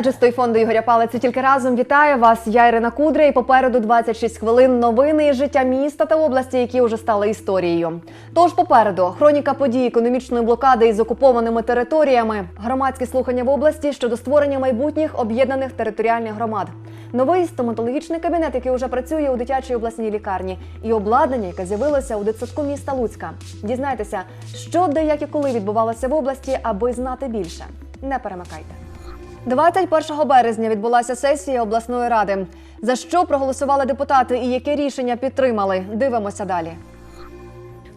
Дайджесту і фонду Ігоря Палиці тільки разом вітає вас. Я Ірина Кудря і попереду 26 хвилин новини із життя міста та області, які вже стали історією. Тож попереду хроніка подій економічної блокади із окупованими територіями, громадські слухання в області щодо створення майбутніх об'єднаних територіальних громад. Новий стоматологічний кабінет, який вже працює у дитячій обласній лікарні, і обладнання, яке з'явилося у дитсадку міста Луцька. Дізнайтеся, що де як і коли відбувалося в області, аби знати більше. Не перемикайте. 21 березня відбулася сесія обласної ради. За що проголосували депутати і яке рішення підтримали? Дивимося далі.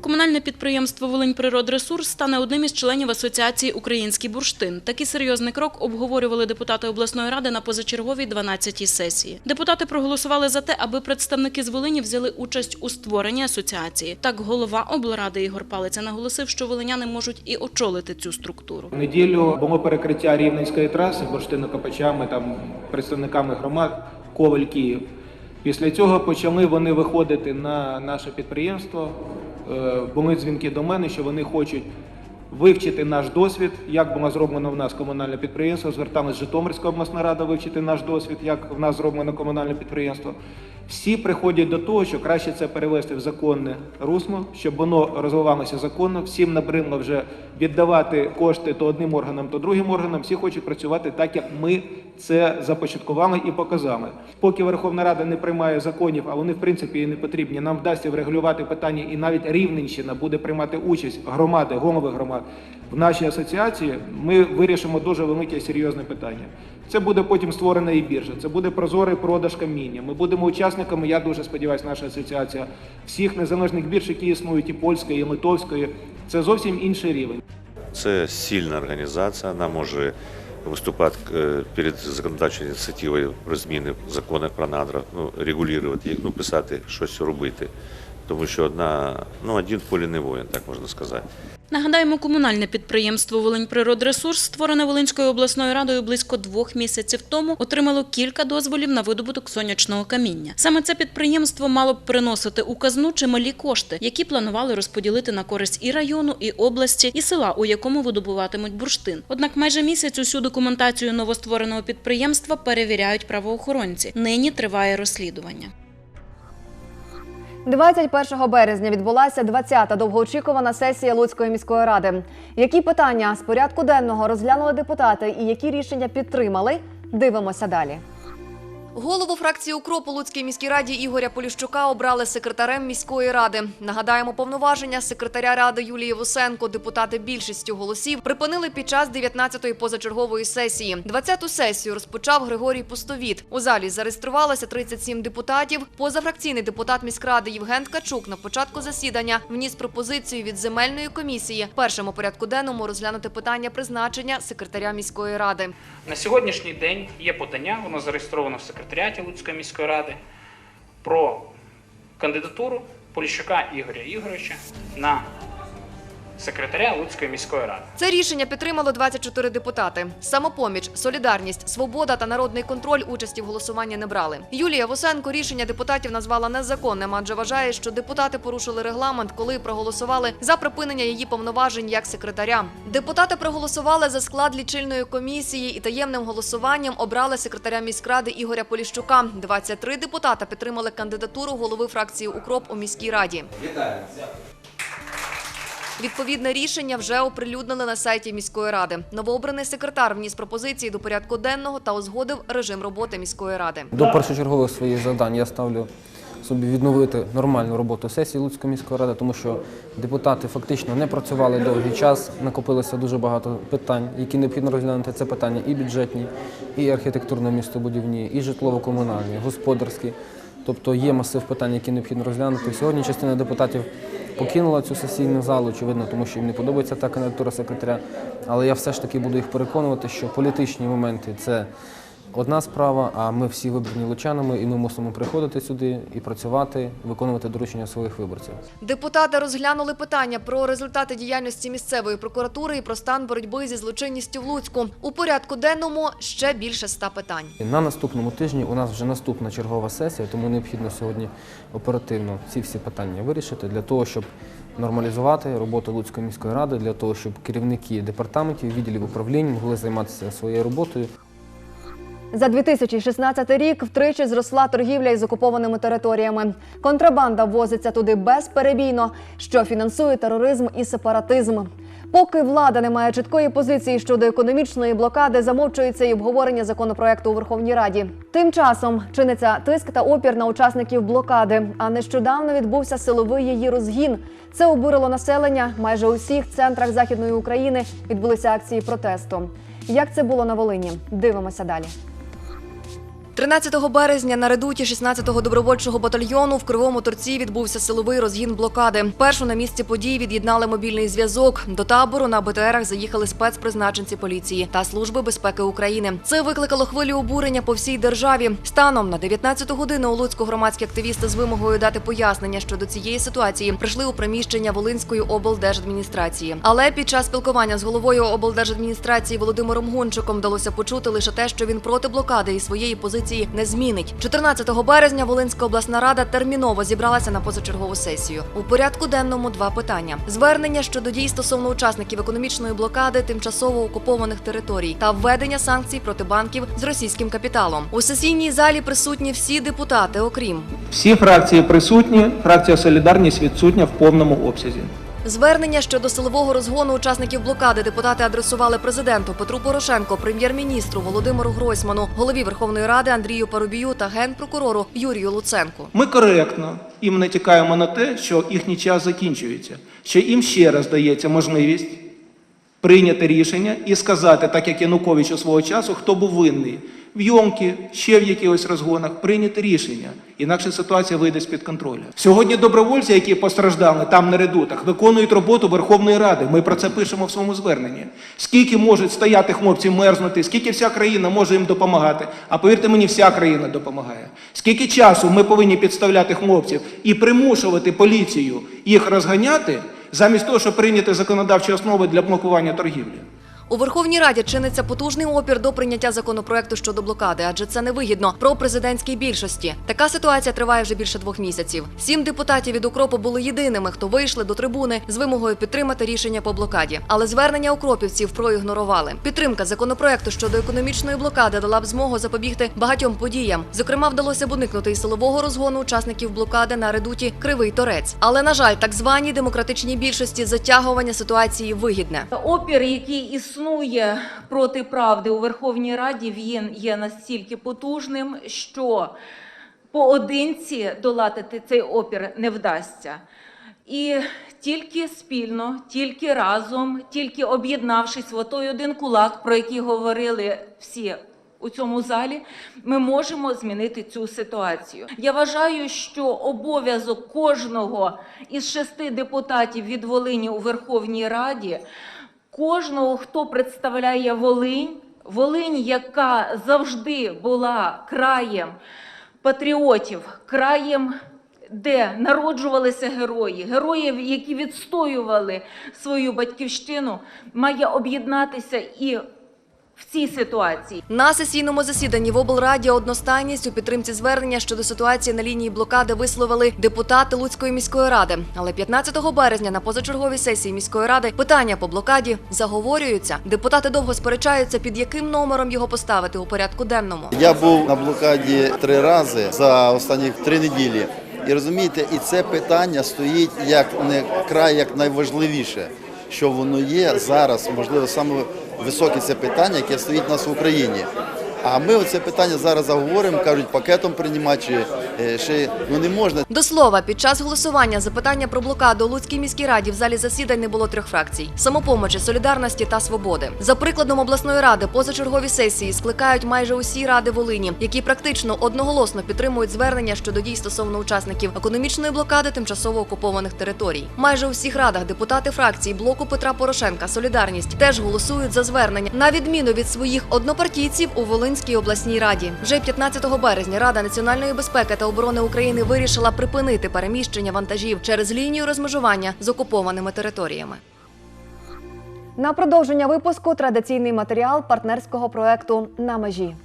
Комунальне підприємство «Волиньприродресурс» стане одним із членів Асоціації «Український бурштин». Такий серйозний крок обговорювали депутати обласної ради на позачерговій 12-й сесії. Депутати проголосували за те, аби представники з Волині взяли участь у створенні асоціації. Так, голова облради Ігор Палиця наголосив, що волиняни можуть і очолити цю структуру. В неділю було перекриття рівненської траси бурштинокопачами, там представниками громад Коваль Київ. Після цього почали вони виходити на наше підприємство. Е, Були дзвінки до мене, що вони хочуть вивчити наш досвід, як було зроблено в нас комунальне підприємство. Зверталась Житомирська обласна рада вивчити наш досвід, як в нас зроблено комунальне підприємство. Всі приходять до того, що краще це перевести в законне русло, щоб воно розвивалося законно. Всім набридло вже віддавати кошти то одним органам, то другим органам. Всі хочуть працювати так, як ми це започаткували і показали. Поки Верховна Рада не приймає законів, а вони в принципі і не потрібні. Нам вдасться врегулювати питання, і навіть Рівненщина буде приймати участь громади, голови громад в нашій асоціації. Ми вирішимо дуже велике серйозне питання. Це буде потім створена і біржа. Це буде прозорий продаж каміння. Ми будемо учасниками. Я дуже сподіваюся, наша асоціація всіх незалежних бірж, які існують, і польської, і литовської. Це зовсім інший рівень. Це сильна організація, вона може виступати е, перед законодавчою ініціативою про зміни в законах про надра, ну, регулювати ну, писати, щось робити. Тому що одна, ну, один в полі не воїн, так можна сказати. Нагадаємо, комунальне підприємство «Волиньприродресурс», створене Волинською обласною радою близько двох місяців тому, отримало кілька дозволів на видобуток сонячного каміння. Саме це підприємство мало б приносити у казну чималі кошти, які планували розподілити на користь і району, і області, і села, у якому видобуватимуть бурштин. Однак майже місяць усю документацію новоствореного підприємства перевіряють правоохоронці. Нині триває розслідування. 21 березня відбулася 20-та довгоочікувана сесія Луцької міської ради. Які питання з порядку денного розглянули депутати і які рішення підтримали? Дивимося далі. Голову фракції «Укроп» у Луцькій міській раді Ігоря Поліщука обрали секретарем міської ради. Нагадаємо, повноваження секретаря ради Юлії Вусенко депутати більшістю голосів припинили під час 19-ї позачергової сесії. 20-ту сесію розпочав Григорій Пустовіт. У залі зареєструвалося 37 депутатів. Позафракційний депутат міськради Євген Ткачук на початку засідання вніс пропозицію від земельної комісії першому порядку денному розглянути питання призначення секретаря міської ради. На сьогоднішній день є подання, воно зареєстровано в секретаріаті Луцької міської ради про кандидатуру Поліщука Ігоря Ігоровича на секретаря Луцької міської ради. Це рішення підтримало 24 депутати. Самопоміч, Солідарність, Свобода та Народний контроль участі в голосуванні не брали. Юлія Восенко рішення депутатів назвала незаконним, адже вважає, що депутати порушили регламент, коли проголосували за припинення її повноважень як секретаря. Депутати проголосували за склад лічильної комісії і таємним голосуванням обрали секретаря міськради Ігоря Поліщука. 23 депутата підтримали кандидатуру голови фракції Укроп у міській раді. Відповідне рішення вже оприлюднили на сайті міської ради. Новообраний секретар вніс пропозиції до порядку денного та узгодив режим роботи міської ради. До першочергових своїх завдань я ставлю собі відновити нормальну роботу сесії Луцької міської ради, тому що депутати фактично не працювали довгий час, накопилося дуже багато питань, які необхідно розглянути. Це питання і бюджетні, і архітектурно-містобудівні, і житлово-комунальні, господарські. Тобто є масив питань, які необхідно розглянути. Сьогодні частина депутатів покинула цю сесійну залу, очевидно, тому що їм не подобається та кандидатура секретаря. Але я все ж таки буду їх переконувати, що політичні моменти це одна справа, а ми всі вибрані лучанами, і ми мусимо приходити сюди і працювати, виконувати доручення своїх виборців. Депутати розглянули питання про результати діяльності місцевої прокуратури і про стан боротьби зі злочинністю в Луцьку. У порядку денному ще більше ста питань. На наступному тижні у нас вже наступна чергова сесія, тому необхідно сьогодні оперативно ці всі питання вирішити для того, щоб нормалізувати роботу Луцької міської ради, для того, щоб керівники департаментів, відділів управлінь могли займатися своєю роботою. За 2016 рік втричі зросла торгівля із окупованими територіями. Контрабанда ввозиться туди безперебійно, що фінансує тероризм і сепаратизм. Поки влада не має чіткої позиції щодо економічної блокади, замовчується і обговорення законопроекту у Верховній Раді. Тим часом чиниться тиск та опір на учасників блокади. А нещодавно відбувся силовий її розгін. Це обурило населення. Майже у всіх центрах західної України відбулися акції протесту. Як це було на Волині? Дивимося далі. 13 березня на редуті 16-го добровольчого батальйону в Кривому Торці відбувся силовий розгін блокади. Першу на місці подій від'єднали мобільний зв'язок. До табору на БТРах заїхали спецпризначенці поліції та служби безпеки України. Це викликало хвилю обурення по всій державі. Станом на 19-ту годину у Луцьку громадські активісти з вимогою дати пояснення щодо цієї ситуації прийшли у приміщення Волинської облдержадміністрації. Але під час спілкування з головою облдержадміністрації Володимиром Гончиком вдалося почути лише те, що він проти блокади і своєї позиції не змінить. 14 березня Волинська обласна рада терміново зібралася на позачергову сесію. У порядку денному два питання: звернення щодо дій стосовно учасників економічної блокади тимчасово окупованих територій та введення санкцій проти банків з російським капіталом. У сесійній залі присутні всі депутати, окрім Всі фракції присутні, фракція Солідарність відсутня в повному обсязі. Звернення щодо силового розгону учасників блокади депутати адресували президенту Петру Порошенко, прем'єр-міністру Володимиру Гройсману, голові Верховної Ради Андрію Парубію та генпрокурору Юрію Луценку. Ми коректно їм натякаємо на те, що їхній час закінчується, що їм ще раз дається можливість прийняти рішення і сказати, так як Янукович у свого часу, хто був винний в Йомкі, ще в якихось розгонах, прийняти рішення. Інакше ситуація вийде з-під контролю. Сьогодні добровольці, які постраждали там на редутах, виконують роботу Верховної Ради. Ми про це пишемо в своєму зверненні. Скільки можуть стояти хлопці мерзнути, скільки вся країна може їм допомагати. А повірте мені, вся країна допомагає. Скільки часу ми повинні підставляти хлопців і примушувати поліцію їх розганяти, замість того, щоб прийняти законодавчі основи для блокування торгівлі. У Верховній Раді чиниться потужний опір до прийняття законопроекту щодо блокади, адже це невигідно про президентській більшості. Така ситуація триває вже більше двох місяців. Сім депутатів від укропу були єдиними, хто вийшли до трибуни з вимогою підтримати рішення по блокаді. Але звернення укропівців проігнорували. Підтримка законопроекту щодо економічної блокади дала б змогу запобігти багатьом подіям. Зокрема, вдалося б уникнути і силового розгону учасників блокади на редуті Кривий Торець. Але на жаль, так званій демократичній більшості затягування ситуації вигідне. Опір, який існує проти правди у Верховній Раді, він є настільки потужним, що поодинці долати цей опір не вдасться. І тільки спільно, тільки разом, тільки об'єднавшись в той один кулак, про який говорили всі у цьому залі, ми можемо змінити цю ситуацію. Я вважаю, що обов'язок кожного із шести депутатів від Волині у Верховній Раді, кожного, хто представляє Волинь, Волинь, яка завжди була краєм патріотів, краєм. Де народжувалися герої, героїв, які відстоювали свою батьківщину, має об'єднатися і в цій ситуації. На сесійному засіданні в облраді одностайність у підтримці звернення щодо ситуації на лінії блокади висловили депутати Луцької міської ради. Але 15 березня на позачерговій сесії міської ради питання по блокаді заговорюються. Депутати довго сперечаються, під яким номером його поставити у порядку денному. Я був на блокаді три рази за останні три неділі. І розумієте, і це питання стоїть як не край, як найважливіше, що воно є зараз, можливо, саме високе це питання, яке стоїть у нас в Україні. А ми оце питання зараз заговоримо, кажуть, пакетом приймати, чи е, ще ну не можна. До слова, під час голосування за питання про блокаду у Луцькій міській раді в залі засідань не було трьох фракцій: самопомочі, солідарності та свободи. За прикладом обласної ради, позачергові сесії скликають майже усі ради Волині, які практично одноголосно підтримують звернення щодо дій стосовно учасників економічної блокади тимчасово окупованих територій. Майже у всіх радах депутати фракції блоку Петра Порошенка Солідарність теж голосують за звернення на відміну від своїх однопартійців у Волинській обласній раді. Вже 15 березня Рада національної безпеки та оборони України вирішила припинити переміщення вантажів через лінію розмежування з окупованими територіями. На продовження випуску традиційний матеріал партнерського проекту на межі.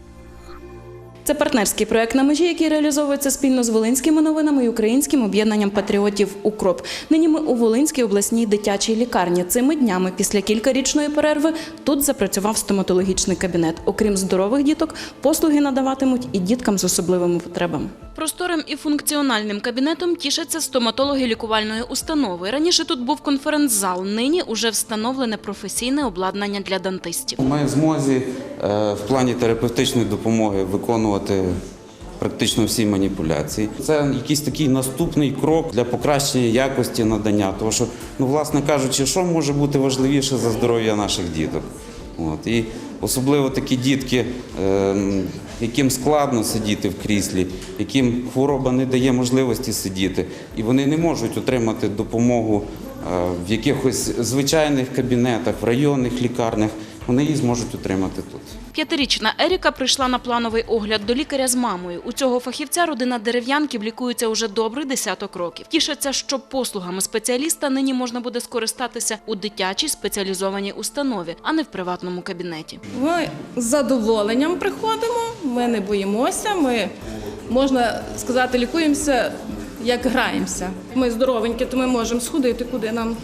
Це партнерський проект на межі, який реалізовується спільно з Волинськими новинами і українським об'єднанням патріотів Укроп. Нині ми у Волинській обласній дитячій лікарні. Цими днями після кількарічної перерви тут запрацював стоматологічний кабінет. Окрім здорових діток, послуги надаватимуть і діткам з особливими потребами. Просторим і функціональним кабінетом тішаться стоматологи лікувальної установи. Раніше тут був конференц-зал. Нині уже встановлене професійне обладнання для дантистів. Ми в змозі е, в плані терапевтичної допомоги виконувати практично всі маніпуляції. Це якийсь такий наступний крок для покращення якості надання. Тому що, ну, власне кажучи, що може бути важливіше за здоров'я наших діток? От. І особливо такі дітки, е, яким складно сидіти в кріслі, яким хвороба не дає можливості сидіти, і вони не можуть отримати допомогу е, в якихось звичайних кабінетах, в районних лікарнях, вони її зможуть отримати тут. П'ятирічна Еріка прийшла на плановий огляд до лікаря з мамою. У цього фахівця родина дерев'янків лікується уже добрий десяток років. Тішаться, що послугами спеціаліста нині можна буде скористатися у дитячій спеціалізованій установі, а не в приватному кабінеті. Ми з задоволенням приходимо, ми не боїмося, ми, можна сказати, лікуємося, як граємося. Ми здоровенькі, то ми можемо сходити, куди нам.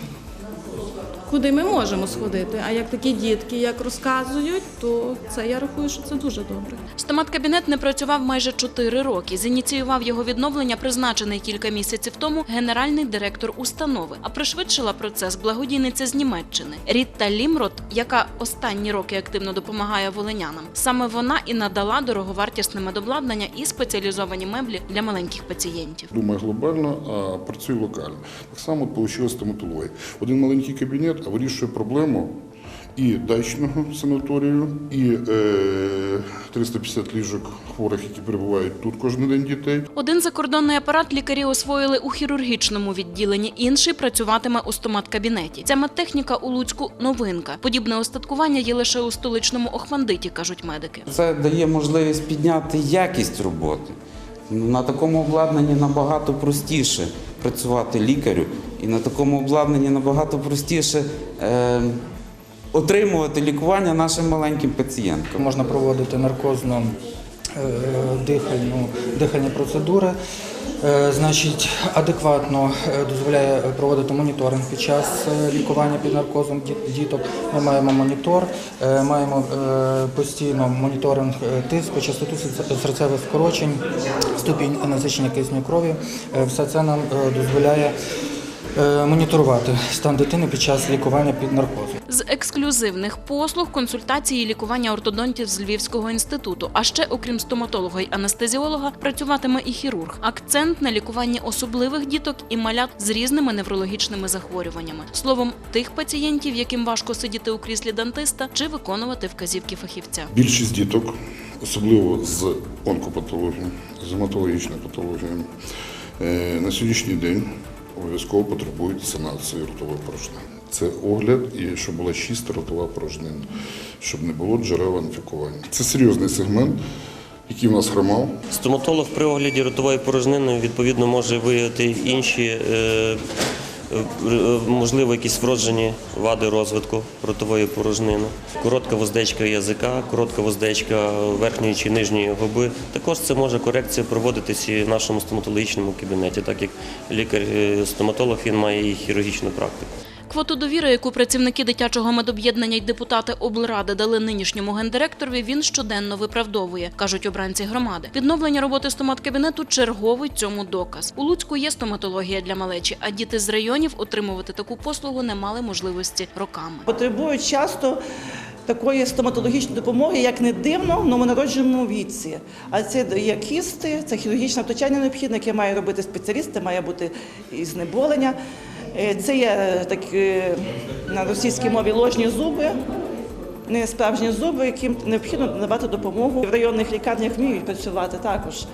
Куди ми можемо сходити. А як такі дітки, як розказують, то це я рахую, що це дуже добре. Стомат-кабінет не працював майже чотири роки. Зініціював його відновлення, призначений кілька місяців тому генеральний директор установи. А пришвидшила процес благодійниця з Німеччини Рітта Лімрот, яка останні роки активно допомагає волинянам. Саме вона і надала дороговартісне медобладнання і спеціалізовані меблі для маленьких пацієнтів. Думаю глобально, а працюю локально. Так само вийшла стоматологія. Один маленький кабінет вирішує проблему і дачного санаторію, і е, 350 ліжок хворих, які перебувають тут кожен день дітей. Один закордонний апарат лікарі освоїли у хірургічному відділенні, інший працюватиме у стомат-кабінеті. Ця медтехніка у Луцьку новинка. Подібне остаткування є лише у столичному Охмандиті, кажуть медики. Це дає можливість підняти якість роботи. На такому обладнанні набагато простіше працювати лікарю, і на такому обладнанні набагато простіше е, отримувати лікування нашим маленьким пацієнткам. Можна проводити наркозно е, дихальну, дихальні процедури. Е, Значить, адекватно е, дозволяє проводити моніторинг під час е, лікування під наркозом діт- діток. Ми маємо монітор, маємо постійно моніторинг тиску, частоту серцевих скорочень, ступінь насичення кисню крові. Все це нам дозволяє моніторувати стан дитини під час лікування під наркозом. З ексклюзивних послуг консультації і лікування ортодонтів з Львівського інституту. А ще, окрім стоматолога й анестезіолога, працюватиме і хірург. Акцент на лікуванні особливих діток і малят з різними неврологічними захворюваннями. Словом, тих пацієнтів, яким важко сидіти у кріслі дантиста чи виконувати вказівки фахівця. Більшість діток, особливо з онкопатологією, з гематологічною патологією, е, на сьогоднішній день обов'язково потребують санації ротової порожнини. Це огляд і щоб була чиста ротова порожнина, щоб не було джерел інфікування. Це серйозний сегмент, який в нас хромав. Стоматолог при огляді ротової порожнини відповідно може виявити інші, е, можливо, якісь вроджені вади розвитку ротової порожнини, коротка воздечка язика, коротка воздечка верхньої чи нижньої губи. Також це може корекція проводитись і в нашому стоматологічному кабінеті, так як лікар-стоматолог він має і хірургічну практику. Квоту довіри, яку працівники дитячого медоб'єднання й депутати облради дали нинішньому гендиректорові, він щоденно виправдовує, кажуть обранці громади. Відновлення роботи стомат-кабінету – черговий цьому доказ. У Луцьку є стоматологія для малечі, а діти з районів отримувати таку послугу не мали можливості роками. Потребують часто такої стоматологічної допомоги, як не дивно, в новонародженому віці. А це є кісти, це хірургічне втручання необхідне, яке має робити спеціаліст, це має бути і знеболення. Е, Це є такі е, на російській мові ложні зуби. Не справжні зуби, яким необхідно надавати допомогу. В районних лікарнях вміють працювати також,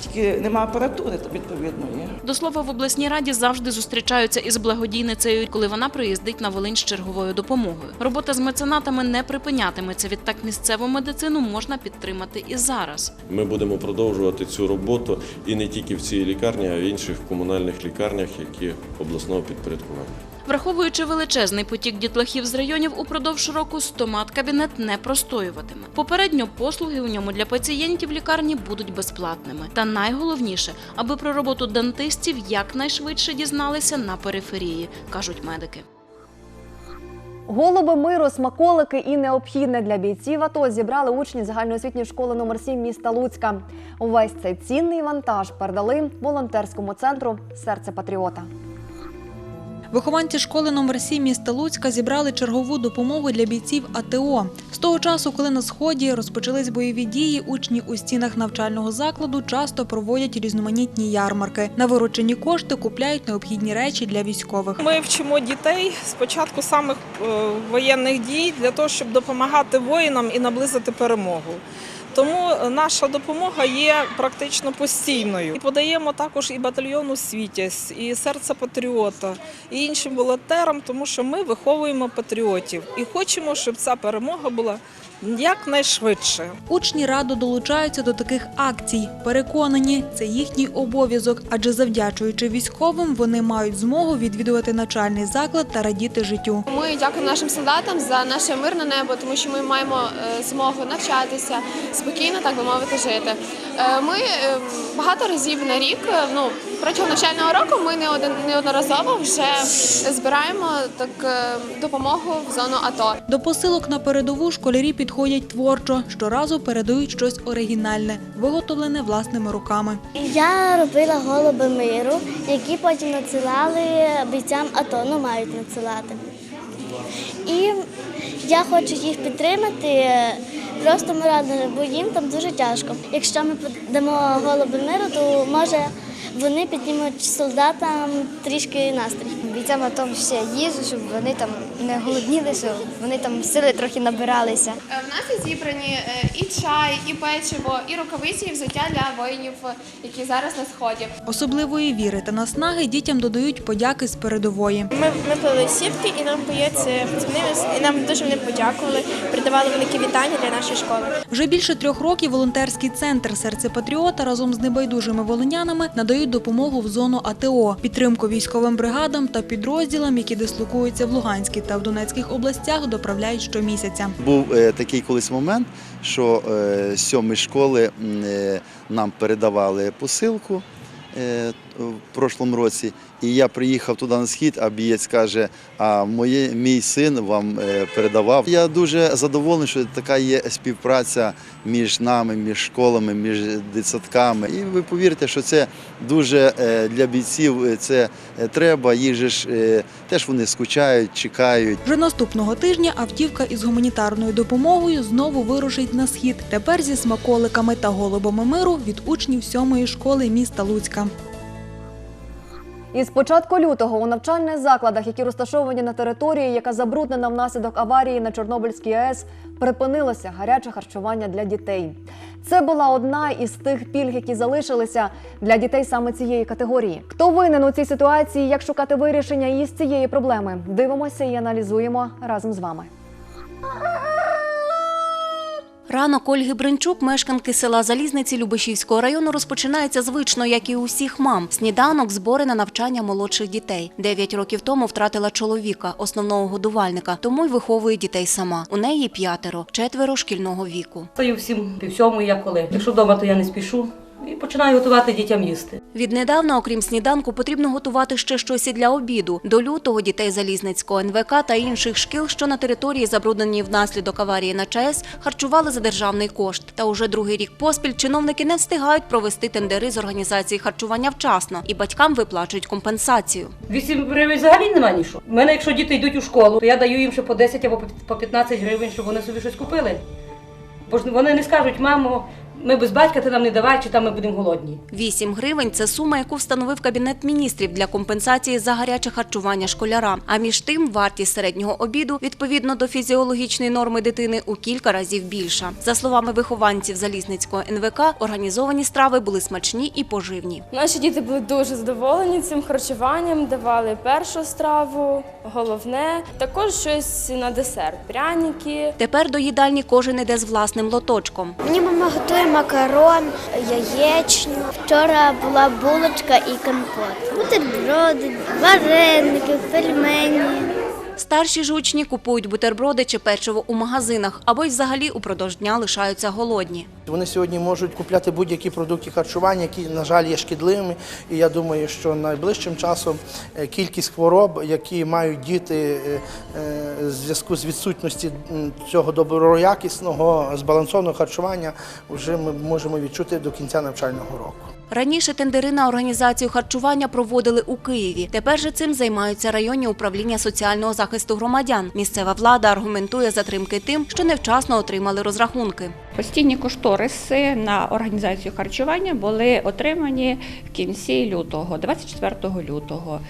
тільки немає апаратури відповідної. До слова, в обласній раді завжди зустрічаються із благодійницею, коли вона приїздить на Волинь з черговою допомогою. Робота з меценатами не припинятиметься. Відтак місцеву медицину можна підтримати і зараз. Ми будемо продовжувати цю роботу і не тільки в цій лікарні, а й в інших комунальних лікарнях, які обласного підпорядкування. Враховуючи величезний потік дітлахів з районів, упродовж року стомат-кабінет не простоюватиме. Попередньо послуги у ньому для пацієнтів лікарні будуть безплатними. Та найголовніше, аби про роботу дантистів якнайшвидше дізналися на периферії, кажуть медики. Голуби миру, смаколики і необхідне для бійців АТО зібрали учні загальноосвітньої школи номер 7 міста Луцька. Увесь цей цінний вантаж передали волонтерському центру Серце патріота. Вихованці школи номер 7 міста Луцька зібрали чергову допомогу для бійців АТО. З того часу, коли на сході розпочались бойові дії, учні у стінах навчального закладу часто проводять різноманітні ярмарки. На виручені кошти купляють необхідні речі для військових. Ми вчимо дітей спочатку самих е, воєнних дій для того, щоб допомагати воїнам і наблизити перемогу. Тому наша допомога є практично постійною. І подаємо також і батальйону Світязь, і серце патріота, і іншим волонтерам, тому що ми виховуємо патріотів і хочемо, щоб ця перемога була якнайшвидше. Учні радо долучаються до таких акцій. Переконані, це їхній обов'язок, адже завдячуючи військовим, вони мають змогу відвідувати навчальний заклад та радіти життю. Ми дякуємо нашим солдатам за наше мирне небо, тому що ми маємо е, змогу навчатися спокійно, так би мовити, жити. Е, Ми е, багато разів на рік, ну протягом навчального року, ми не один неодноразово вже збираємо так допомогу в зону АТО. До посилок на передову школярі підходять творчо, щоразу передають щось оригінальне, виготовлене власними руками. Я робила голуби миру, які потім надсилали бійцям АТО, ну мають надсилати. І я хочу їх підтримати просто морально, бо їм там дуже тяжко. Якщо ми дамо голуби миру, то може вони піднімуть солдатам трішки настрій. Бійцям АТО ще їжу, щоб вони там не голодніли, щоб вони там сили трохи набиралися. Е, В нас є зібрані е, і чай, і печиво, і рукавиці, і взуття для воїнів, які зараз на сході. Особливої віри та наснаги дітям додають подяки з передової. Ми, ми плели сітки і нам подзвонив, і нам дуже вони подякували, передавали великі вітання для нашої школи. Вже більше трьох років волонтерський центр Серце патріота разом з небайдужими волинянами надають допомогу в зону АТО, підтримку військовим бригадам та підрозділам, які дислокуються в Луганській та в Донецьких областях, доправляють щомісяця. Був е, такий колись момент, що сьомі школи е, нам передавали посилку е, в прошлому році. І я приїхав туди на схід, а бієць каже, а моє, мій син вам е, передавав. Я дуже задоволений, що така є співпраця між нами, між школами, між дитсадками. І ви повірте, що це дуже е, для бійців е, це е, треба. Їх же ж е, теж вони скучають, чекають. Вже наступного тижня автівка із гуманітарною допомогою знову вирушить на схід. Тепер зі смаколиками та голубами миру від учнів сьомої школи міста Луцька. Із початку лютого у навчальних закладах, які розташовані на території, яка забруднена внаслідок аварії на Чорнобильській АЕС, припинилося гаряче харчування для дітей. Це була одна із тих пільг, які залишилися для дітей саме цієї категорії. Хто винен у цій ситуації? Як шукати вирішення із цієї проблеми? Дивимося і аналізуємо разом з вами. Ранок Ольги Бринчук, мешканки села Залізниці Любешівського району, розпочинається звично, як і усіх мам. Сніданок, збори на навчання молодших дітей. Дев'ять років тому втратила чоловіка, основного годувальника, тому й виховує дітей сама. У неї п'ятеро, четверо шкільного віку. Стою всім пів сьомої, як коли. Якщо вдома, то я не спішу і починаю готувати дітям їсти. Віднедавна, окрім сніданку, потрібно готувати ще щось і для обіду. До лютого дітей Залізницького НВК та інших шкіл, що на території забруднені внаслідок аварії на ЧАЕС, харчували за державний кошт. Та уже другий рік поспіль чиновники не встигають провести тендери з організації харчування вчасно і батькам виплачують компенсацію. 8 гривень взагалі немає нічого. У мене, якщо діти йдуть у школу, то я даю їм ще по 10 або по 15 гривень, щоб вони собі щось купили. Бо ж вони не скажуть, мамо, ми без батька ти нам не давай, чи там ми будемо голодні. 8 гривень це сума, яку встановив Кабінет міністрів для компенсації за гаряче харчування школярам. А між тим вартість середнього обіду відповідно до фізіологічної норми дитини у кілька разів більша. За словами вихованців Залізницького НВК, організовані страви були смачні і поживні. Наші діти були дуже задоволені цим харчуваннем, давали першу страву, головне, також щось на десерт, пряники. Тепер до їдальні кожен іде з власним лоточком. Мені мама готує макарон, яєчню. Вчора була булочка і компот. Бутерброди, вареники, пельмені. Старші ж учні купують бутерброди чи печиво у магазинах або й взагалі упродовж дня лишаються голодні. Вони сьогодні можуть купляти будь-які продукти харчування, які, на жаль, є шкідливими. І я думаю, що найближчим часом е, кількість хвороб, які мають діти е, е, в зв'язку з відсутністю цього доброякісного збалансованого харчування, вже ми можемо відчути до кінця навчального року. Раніше тендери на організацію харчування проводили у Києві. Тепер же цим займаються районні управління соціального захисту громадян. Місцева влада аргументує затримки тим, що невчасно отримали розрахунки. Постійні кошториси на організацію харчування були отримані в кінці лютого, 24 лютого.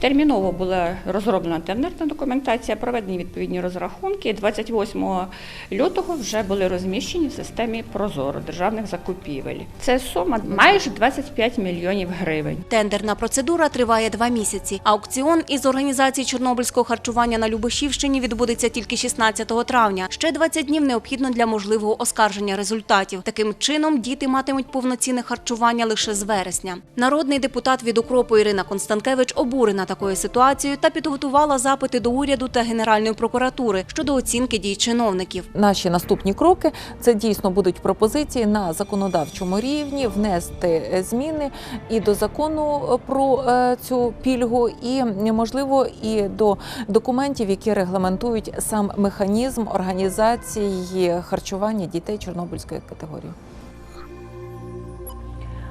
Терміново була розроблена тендерна документація, проведені відповідні розрахунки. 28 лютого вже були розміщені в системі Прозоро державних закупівель. Це сума майже 25 мільйонів гривень. Тендерна процедура триває два місяці. Аукціон із організації чорнобильського харчування на Любешівщині відбудеться тільки 16 травня. Ще 20 днів необхідно для можливого оскарження результатів. Таким чином діти матимуть повноцінне харчування лише з вересня. Народний депутат від укропу Ірина Констанкевич обурена такою ситуацією та підготувала запити до уряду та Генеральної прокуратури щодо оцінки дій чиновників. Наші наступні кроки це дійсно будуть пропозиції на законодавчому рівні внести е, зміни і до закону е, про е, цю пільгу, і можливо і до документів, які регламентують сам механізм організації харчування дітей чорнобильської категорії.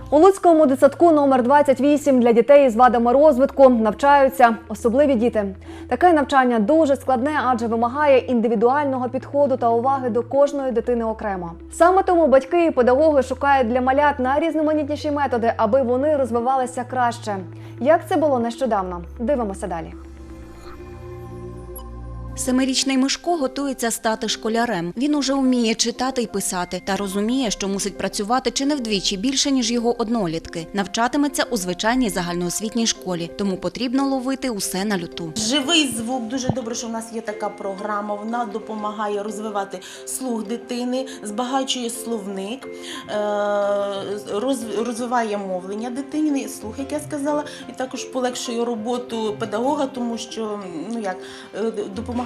У Луцькому дитсадку номер 28 для дітей із вадами розвитку навчаються особливі діти. Таке навчання дуже складне, адже вимагає індивідуального підходу та уваги до кожної дитини окремо. Саме тому батьки і педагоги шукають для малят найрізноманітніші методи, аби вони розвивалися краще. Як це було нещодавно? Дивимося далі. Семирічний Мишко готується стати школярем. Він уже вміє читати і писати та розуміє, що мусить працювати чи не вдвічі більше, ніж його однолітки. Навчатиметься у звичайній загальноосвітній школі, тому потрібно ловити усе на люту. Живий звук дуже добре, що в нас є така програма. Вона допомагає розвивати слух дитини, збагачує словник, е, розвиває мовлення дитини, слух, як я сказала, і також полегшує роботу педагога, тому що ну як е,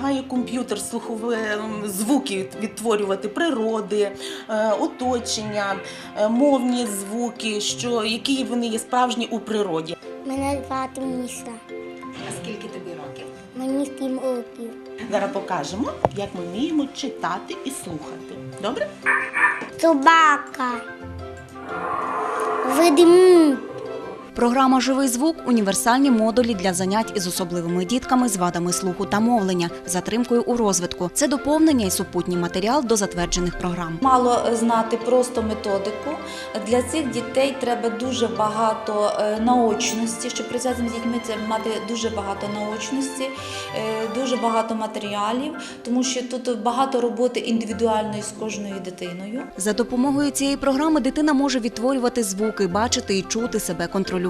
допомагає комп'ютер слухові звуки відтворювати природи, е, оточення, е, мовні звуки, що які вони є справжні у природі. Мене звати Міша. А скільки тобі років? Мені сім років. Зараз покажемо, як ми вміємо читати і слухати. Добре? Собака. Ведмідь. Програма Живий звук універсальні модулі для занять із особливими дітками з вадами слуху та мовлення, затримкою у розвитку. Це доповнення і супутній матеріал до затверджених програм. Мало знати просто методику. Для цих дітей треба дуже багато е, наочності. Щоб працювати з дітьми, це мати дуже багато наочності, е, дуже багато матеріалів, тому що тут багато роботи індивідуальної з кожною дитиною. За допомогою цієї програми дитина може відтворювати звуки, бачити і чути себе, контролювати,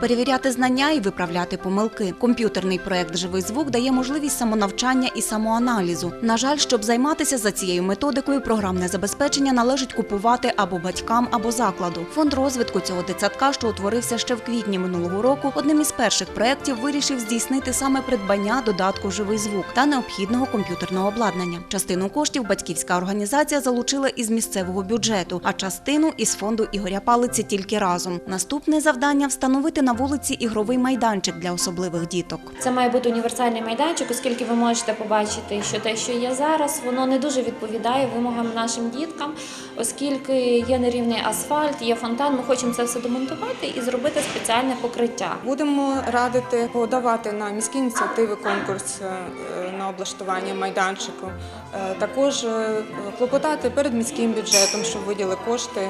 перевіряти знання і виправляти помилки. Комп'ютерний проект Живий звук дає можливість самонавчання і самоаналізу. На жаль, щоб займатися за цією методикою, програмне забезпечення належить купувати або батькам, або закладу. Фонд розвитку цього дитсадка, що утворився ще в квітні минулого року, одним із перших проєктів вирішив здійснити саме придбання додатку Живий звук та необхідного комп'ютерного обладнання. Частину коштів батьківська організація залучила із місцевого бюджету, а частину із фонду Ігоря Палиці тільки разом. Наступне завдання встановити на вулиці ігровий майданчик для особливих діток. Це має бути універсальний майданчик, оскільки ви можете побачити, що те, що є зараз, воно не дуже відповідає вимогам нашим діткам, оскільки є нерівний асфальт, є фонтан. Ми хочемо це все демонтувати і зробити спеціальне покриття. Будемо радити подавати на міські ініціативи конкурс е, на облаштування майданчику. Е, Також е, клопотати перед міським бюджетом, щоб виділи кошти.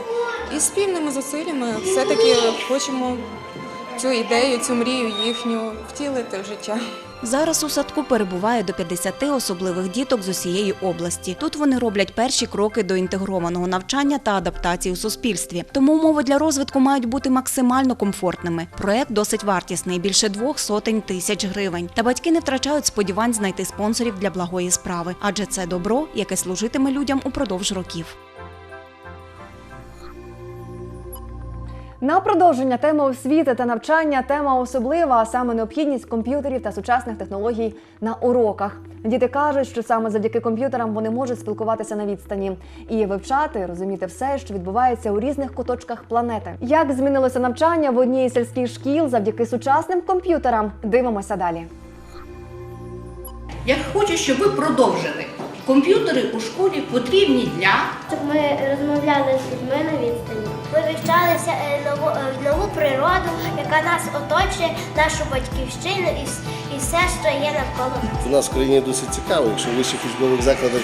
І спільними зусиллями все-таки хочемо цю ідею, цю мрію їхню втілити в життя. Зараз у садку перебуває до 50 особливих діток з усієї області. Тут вони роблять перші кроки до інтегрованого навчання та адаптації у суспільстві. Тому умови для розвитку мають бути максимально комфортними. Проект досить вартісний більше двох сотень тисяч гривень. Та батьки не втрачають сподівань знайти спонсорів для благої справи, адже це добро, яке служитиме людям упродовж років. На продовження теми освіти та навчання тема особлива, а саме необхідність комп'ютерів та сучасних технологій на уроках. Діти кажуть, що саме завдяки комп'ютерам вони можуть спілкуватися на відстані і вивчати, розуміти все, що відбувається у різних куточках планети. Як змінилося навчання в одній із сільських шкіл завдяки сучасним комп'ютерам? Дивимося далі. Я хочу, щоб ви продовжили. Комп'ютери у школі потрібні для Щоб ми розмовляли з людьми на відстані. Ми вивчали е, нову, е, нову природу, яка нас оточує, нашу батьківщину і, і все, що є навколо нас. У нас в країні досить цікаво, якщо в вищих учбових закладах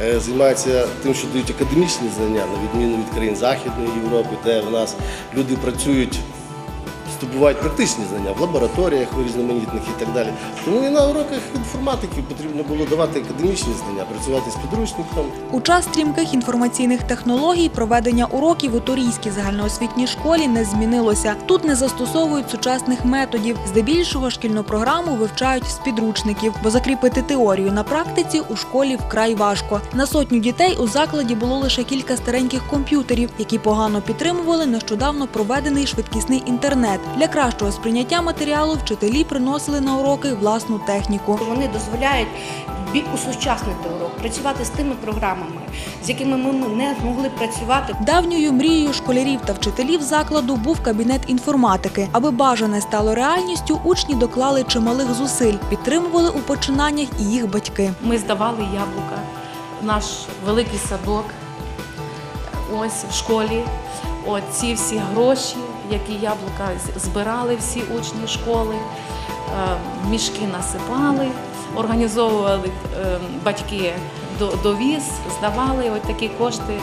е, займаються тим, що дають академічні знання, на відміну від країн Західної Європи, де в нас люди працюють, здобувають практичні знання в лабораторіях різноманітних і так далі. Тому і на уроках інформатики потрібно було давати академічні знання, працювати з підручником. У час стрімких інформаційних технологій проведення уроків у Торійській загальноосвітній школі не змінилося. Тут не застосовують сучасних методів. Здебільшого шкільну програму вивчають з підручників, бо закріпити теорію на практиці у школі вкрай важко. На сотню дітей у закладі було лише кілька стареньких комп'ютерів, які погано підтримували нещодавно проведений швидкісний інтернет. Для кращого сприйняття матеріалу вчителі приносили на уроки власну техніку. вони дозволяють усучаснити урок, працювати з тими програмами, з якими ми не змогли працювати. Давньою мрією школярів та вчителів закладу був кабінет інформатики. Аби бажане стало реальністю, учні доклали чималих зусиль, підтримували у починаннях і їх батьки. Ми здавали яблука, наш великий садок, ось в школі. От ці всі гроші, які яблука збирали всі учні школи, е, мішки насипали, організовували е, батьки до- довіз, здавали ось такі кошти.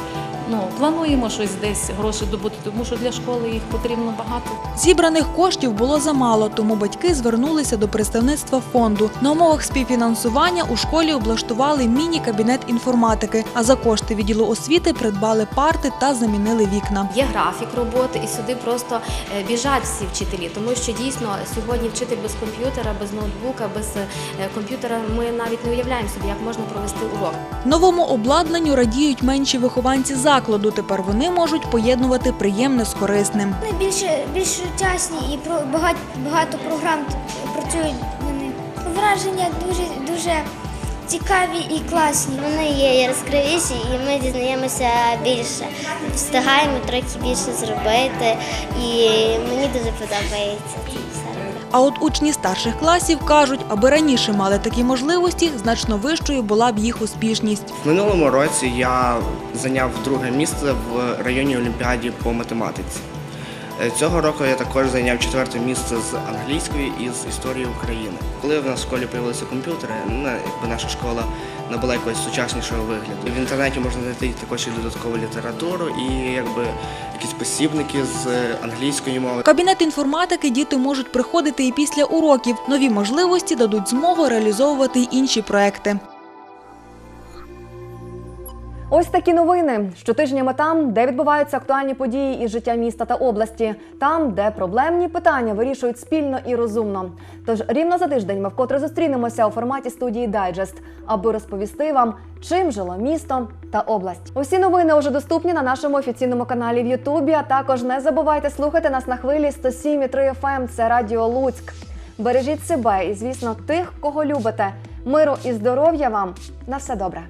Ну, плануємо щось десь гроші добути, тому що для школи їх потрібно багато. Зібраних коштів було замало, тому батьки звернулися до представництва фонду. На умовах співфінансування у школі облаштували міні-кабінет інформатики, а за кошти відділу освіти придбали парти та замінили вікна. Є графік роботи, і сюди просто е, біжать всі вчителі, тому що дійсно сьогодні вчитель без комп'ютера, без ноутбука, без е, комп'ютера ми навіть не уявляємо собі, як можна провести урок. Новому обладнанню радіють менші вихованці закладу. Тепер вони можуть поєднувати приємне з корисним. Вони більше, більш сучасні і багато, багато програм працюють вони. Враження дуже дуже цікаві і класні. Вони є яскравіші, і ми дізнаємося більше. Встигаємо трохи більше зробити, і мені дуже подобається. А от учні старших класів кажуть, аби раніше мали такі можливості, значно вищою була б їх успішність. В минулому році я зайняв друге місце в районній олімпіаді по математиці. Е, Цього року я також зайняв четверте місце з англійської і з історії України. Коли в нас в школі з'явилися комп'ютери, ну, якби наша школа набула якогось сучаснішого вигляду. В інтернеті можна знайти також і додаткову літературу, і якби якісь посібники з англійської мови. Кабінет інформатики діти можуть приходити і після уроків. Нові можливості дадуть змогу реалізовувати інші проекти. Ось такі новини. Щотижня ми там, де відбуваються актуальні події із життя міста та області, там, де проблемні питання вирішують спільно і розумно. Тож рівно за тиждень ми вкотре зустрінемося у форматі студії Дайджест, аби розповісти вам, чим жило місто та область. Усі новини вже доступні на нашому офіційному каналі в Ютубі. А також не забувайте слухати нас на хвилі 107,3 FM. Це Радіо Луцьк. Бережіть себе і, звісно, тих, кого любите. Миру і здоров'я вам на все добре.